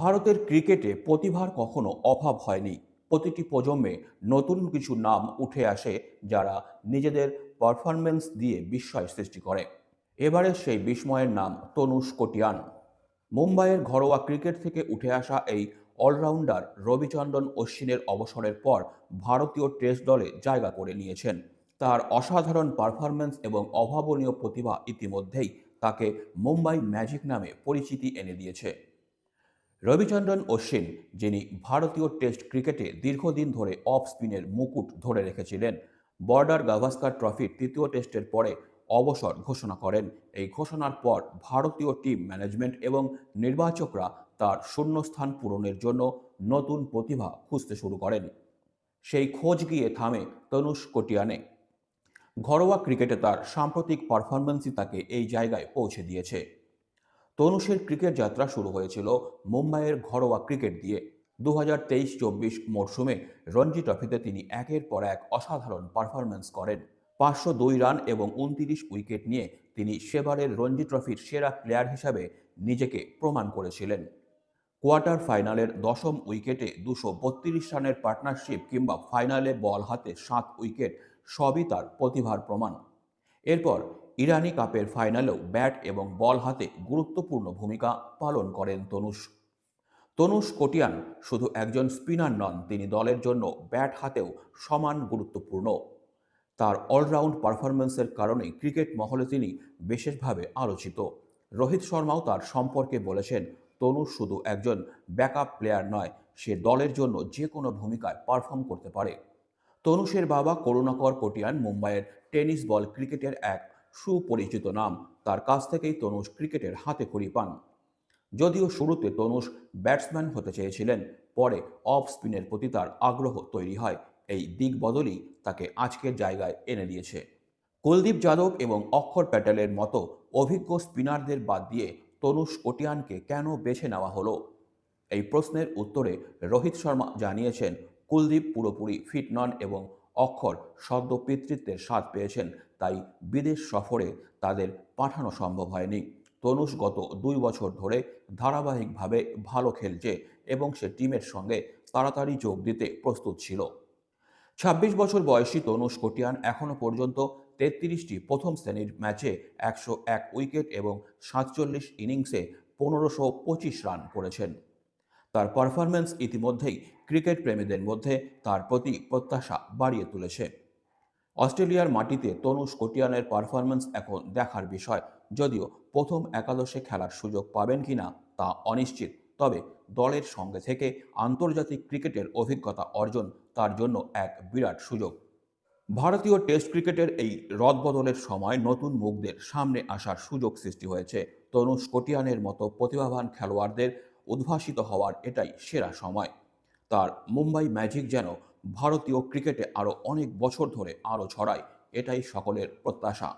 ভারতের ক্রিকেটে প্রতিভার কখনো অভাব হয়নি। প্রতিটি প্রজন্মে নতুন কিছু নাম উঠে আসে যারা নিজেদের পারফরমেন্স দিয়ে বিস্ময় সৃষ্টি করে। এবারে সেই বিস্ময়ের নাম তনুষ কোটিয়ান। মুম্বাইয়ের ঘরোয়া ক্রিকেট থেকে উঠে আসা এই অলরাউন্ডার রবিচন্দ্রন অশ্বিনের অবসরের পর ভারতীয় টেস্ট দলে জায়গা করে নিয়েছেন। তার অসাধারণ পারফরমেন্স এবং অভাবনীয় প্রতিভা ইতিমধ্যেই তাকে মুম্বাই ম্যাজিক নামে পরিচিতি এনে দিয়েছে। রবিচন্দ্রন অশ্বিন, যিনি ভারতীয় টেস্ট ক্রিকেটে দীর্ঘদিন ধরে অফ স্পিনের মুকুট ধরে রেখেছিলেন, বর্ডার গাভাস্কার ট্রফির তৃতীয় টেস্টের পরে অবসর ঘোষণা করেন। এই ঘোষণার পর ভারতীয় টিম ম্যানেজমেন্ট এবং নির্বাচকরা তার শূন্যস্থান পূরণের জন্য নতুন প্রতিভা খুঁজতে শুরু করেন। সেই খোঁজ গিয়ে থামে তনুষ কোটিয়ানে। ঘরোয়া ক্রিকেটে তার সাম্প্রতিক পারফরমেন্সই তাকে এই জায়গায় পৌঁছে দিয়েছে। তনুষের ক্রিকেট যাত্রা শুরু হয়েছিল মুম্বাইয়ের ঘরোয়া ক্রিকেট দিয়ে। দু হাজার তেইশ চব্বিশ মরশুমে রঞ্জি ট্রফিতে তিনি একের পর এক অসাধারণ পারফরমেন্স করেন। পাঁচশো দুই রান এবং উনতিরিশ উইকেট নিয়ে তিনি সেবারের রঞ্জি ট্রফির সেরা প্লেয়ার হিসাবে নিজেকে প্রমাণ করেছিলেন। কোয়ার্টার ফাইনালের দশম উইকেটে দুশো বত্রিশ রানের পার্টনারশিপ কিংবা ফাইনালে বল হাতে সাত উইকেট, সবই তার প্রতিভার প্রমাণ। এরপর ইরানি কাপের ফাইনালেও ব্যাট এবং বল হাতে গুরুত্বপূর্ণ ভূমিকা পালন করেন তনুষ তনুষ কোটিয়ান শুধু একজন স্পিনার নন, তিনি দলের জন্য ব্যাট হাতেও সমান গুরুত্বপূর্ণ। তার অলরাউন্ড পারফরমেন্সের কারণে ক্রিকেট মহলে তিনি বিশেষভাবে আলোচিত। রোহিত শর্মাও তার সম্পর্কে বলেছেন তনুষ শুধু একজন ব্যাকআপ প্লেয়ার নয়, সে দলের জন্য যে কোনো ভূমিকায় পারফর্ম করতে পারে। তনুষের বাবা করুণাকর কোটিয়ান মুম্বাইয়ের টেনিস বল ক্রিকেটের এক সুপরিচিত নাম। তার কাছ থেকেই তনুষ ক্রিকেটের হাতে খড়ি পান। যদিও শুরুতে তনুষ ব্যাটসম্যান হতে চেয়েছিলেন, পরে অফ স্পিনের প্রতি তার আগ্রহ তৈরি হয়। এই দিক বদলই তাকে আজকের জায়গায় এনে দিয়েছে। কুলদীপ যাদব এবং অক্ষর প্যাটেলের মতো অভিজ্ঞ স্পিনারদের বাদ দিয়ে তনুষ কোটিয়ানকে কেন বেছে নেওয়া হলো? এই প্রশ্নের উত্তরে রোহিত শর্মা জানিয়েছেন কুলদীপ পুরোপুরি ফিট নন এবং অক্ষর সদ্য পিতৃত্বের স্বাদ পেয়েছেন, তাই বিদেশ সফরে তাদের পাঠানো সম্ভব হয়নি। তনুষ গত দুই বছর ধরে ধারাবাহিকভাবে ভালো খেলছে এবং সে টিমের সঙ্গে তাড়াতাড়ি যোগ দিতে প্রস্তুত ছিল। ছাব্বিশ বছর বয়সী তনুষ কোটিয়ান এখনও পর্যন্ত তেত্রিশটি প্রথম শ্রেণির ম্যাচে একশো এক উইকেট এবং সাতচল্লিশ ইনিংসে পনেরোশো পঁচিশ রান করেছেন। তার পারফরমেন্স ইতিমধ্যেই ক্রিকেট প্রেমীদের মধ্যে তার প্রতি প্রত্যাশা বাড়িয়ে তুলেছে। অস্ট্রেলিয়ার মাটিতে তনুষ কোটিয়ানের পারফরমেন্স এখন দেখার বিষয়। যদিও প্রথম একাদশে খেলার সুযোগ পাবেন কিনা তা অনিশ্চিত। তবে দলের সঙ্গে থেকে আন্তর্জাতিক ক্রিকেটের অভিজ্ঞতা অর্জন তার জন্য এক বিরাট সুযোগ। ভারতীয় টেস্ট ক্রিকেটের এই রদবদলের সময় নতুন মুখদের সামনে আসার সুযোগ সৃষ্টি হয়েছে। তনুষ কোটিয়ানের মতো প্রতিভাবান খেলোয়াড়দের উদ্ভাসিত হওয়ার এটাই সেরা সময়। তার মুম্বাই ম্যাজিক যেন ভারতীয় ক্রিকেটে আরও অনেক বছর ধরে আরও ছড়ায়, এটাই সকলের প্রত্যাশা।